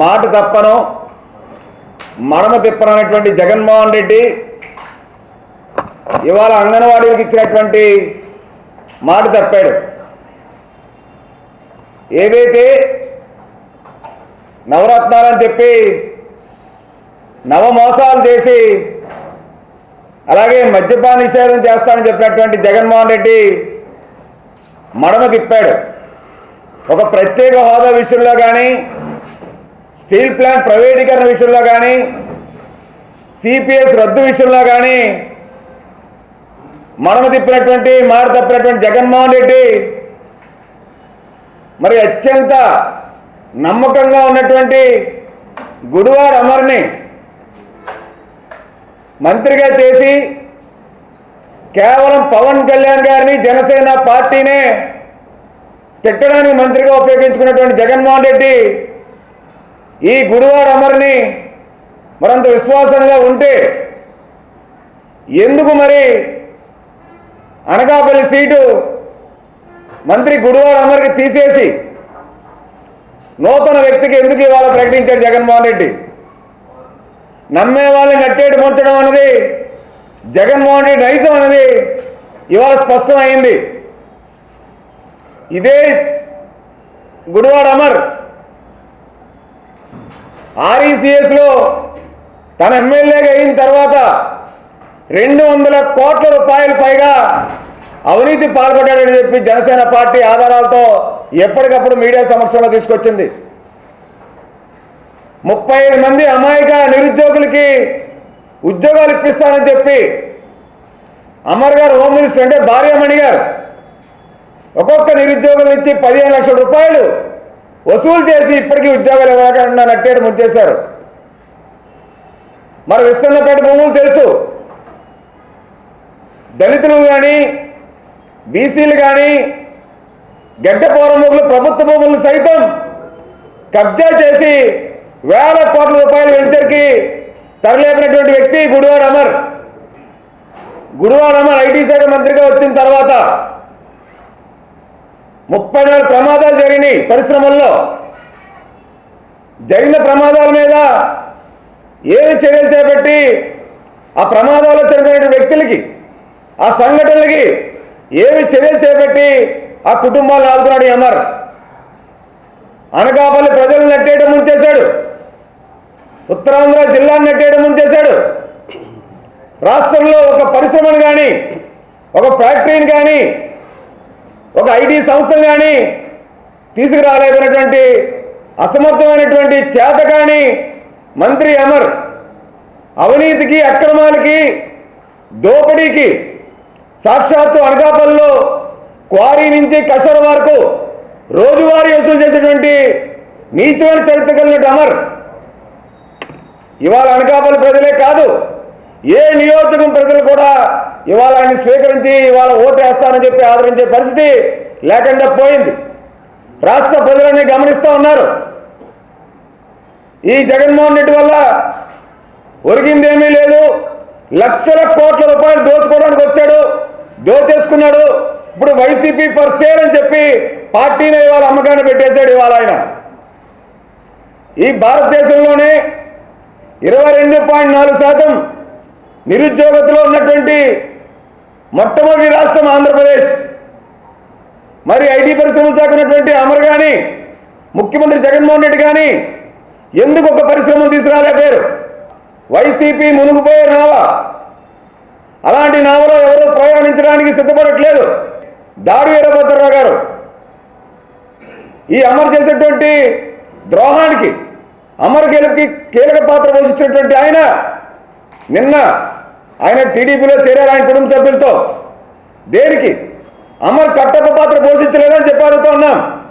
మాట తప్పను మడమ తిప్పను అనేటువంటి జగన్మోహన్ రెడ్డి ఇవాళ అంగన్వాడీలకు ఇచ్చినటువంటి మాట తప్పాడు. ఏదైతే నవరత్నాలని చెప్పి నవమోసాలు చేసి అలాగే మద్యపాన నిషేధం చేస్తానని చెప్పినటువంటి జగన్మోహన్ రెడ్డి మడమ తిప్పాడు. ఒక ప్రత్యేక హోదా విషయంలో కానీ స్టీల్ ప్లాంట్ ప్రైవేటీకరణ విషయంలో కానీ సిపిఎస్ రద్దు విషయంలో కానీ మరణ తిప్పినటువంటి మాట తప్పినటువంటి జగన్మోహన్ రెడ్డి మరి అత్యంత నమ్మకంగా ఉన్నటువంటి గుడివాడ అమర్ని మంత్రిగా చేసి కేవలం పవన్ కళ్యాణ్ గారిని జనసేన పార్టీనే తిట్టడానికి మంత్రిగా ఉపయోగించుకున్నటువంటి జగన్మోహన్ రెడ్డి ఈ గుడివాడ అమర్ని మరంత విశ్వాసంగా ఉంటే ఎందుకు మరి అనకాపల్లి సీటు మంత్రి గుడివాడ అమర్కి తీసేసి నూతన వ్యక్తికి ఎందుకు ఇవాళ ప్రకటించాడు జగన్మోహన్ రెడ్డి? నమ్మే వాళ్ళని నట్టేటి ముంచడం అన్నది జగన్మోహన్ రెడ్డి నైజం అన్నది ఇవాళ స్పష్టమైంది. ఇదే గుడివాడ అమర్ ఆర్ఈసిఎస్లో తన ఎమ్మెల్యేగా అయిన తర్వాత రెండు వందల కోట్ల రూపాయలు పైగా అవినీతి పాల్పడ్డాడని చెప్పి జనసేన పార్టీ ఆధారాలతో ఎప్పటికప్పుడు మీడియా సమక్షంలో తీసుకొచ్చింది. ముప్పై ఐదు మంది అమాయక నిరుద్యోగులకి ఉద్యోగాలు ఇప్పిస్తానని చెప్పి అమర్ గారు హోమ్ మినిస్టర్ అంటే భార్యమణి గారు. ఒక్కొక్క నిరుద్యోగుల నుంచి పదిహేను లక్షల రూపాయలు వసూలు చేసి ఇప్పటికీ ఉద్యోగాలు ఇవ్వకుండా నట్టేడు ముంచేశారు. మరి విస్తరణపేట భూములు తెలుసు. దళితులు కానీ బీసీలు కానీ గడ్డ పౌరముఖులు ప్రభుత్వ భూములను సైతం కబ్జా చేసి వేల కోట్ల రూపాయల వెంచర్కి తరలేపినటువంటి వ్యక్తి గుడివాడ అమర్. గుడివాడ అమర్ ఐటీ శాఖ మంత్రిగా వచ్చిన తర్వాత ముప్పై నాలుగు ప్రమాదాలు జరిగినాయి పరిశ్రమల్లో. జరిగిన ప్రమాదాల మీద ఏమి చర్యలు చేపట్టి ఆ ప్రమాదాల్లో చనిపోయిన వ్యక్తులకి ఆ సంఘటనలకి ఏమి చర్యలు చేపట్టి ఆ కుటుంబాలను ఆదుకున్నాడు ఎంఆర్ అమర్. అనకాపల్లి ప్రజలను నట్టేయడం ముంచేశాడు. ఉత్తరాంధ్ర జిల్లాను నెట్టేయడం ముంచేశాడు. రాష్ట్రంలో ఒక పరిశ్రమను కానీ ఒక ఫ్యాక్టరీని కానీ ఒక ఐటీ సంస్థను కానీ తీసుకురాలేకున్నటువంటి అసమర్థమైనటువంటి చేతకాని మంత్రి అమర్ అవినీతికి అక్రమాలకి దోపిడీకి సాక్షాత్తు అనకాపల్లిలో క్వారీ నుంచి కషర వరకు రోజువారీ వసూలు చేసేటువంటి నీచమైన చరిత్ర కలిగినట్టు అమర్. ఇవాళ అనకాపల్లి ప్రజలే కాదు ఏ నియోజకం ప్రజలు కూడా ఇవాళ ఆయన్ని స్వీకరించి ఇవాళ ఓటు వేస్తానని చెప్పి ఆదరించే పరిస్థితి లేకుండా పోయింది. రాష్ట్ర ప్రజలన్నీ గమనిస్తూ ఉన్నారు. ఈ జగన్మోహన్ రెడ్డి వల్ల ఒరిగిందేమీ లేదు. లక్షల కోట్ల రూపాయలు దోచుకోవడానికి వచ్చాడు దోచేసుకున్నాడు. ఇప్పుడు వైసీపీ ఫర్ సేల్ అని చెప్పి పార్టీని ఇవాళ అమ్మకాన్ని పెట్టేశాడు ఇవాళ ఆయన. ఈ భారతదేశంలోనే ఇరవై రెండు పాయింట్ నాలుగు శాతం నిరుద్యోగతలో ఉన్నటువంటి మొట్టమొదటి రాష్ట్రం ఆంధ్రప్రదేశ్. మరి ఐటీ పరిశ్రమ శాఖ ఉన్నటువంటి అమర్ కానీ ముఖ్యమంత్రి జగన్మోహన్ రెడ్డి కానీ ఎందుకు ఒక పరిశ్రమను తీసుకురాలేపారు? వైసీపీ మునిగిపోయే నావ. అలాంటి నావలో ఎవరు ప్రయాణించడానికి సిద్ధపడట్లేదు. దాడి వీరభద్రరావు గారు. ఈ అమర్ చేసినటువంటి ద్రోహానికి అమర్ గెలుపుకి కీలక పాత్ర పోషించినటువంటి ఆయన నిన్న ఆయన టీడీపీలో చేరారు ఆయన కుటుంబ సభ్యులతో. దేనికి? అమర్ కట్టప్ప పాత్ర పోషించలేదని చెప్పి ఉన్నాం.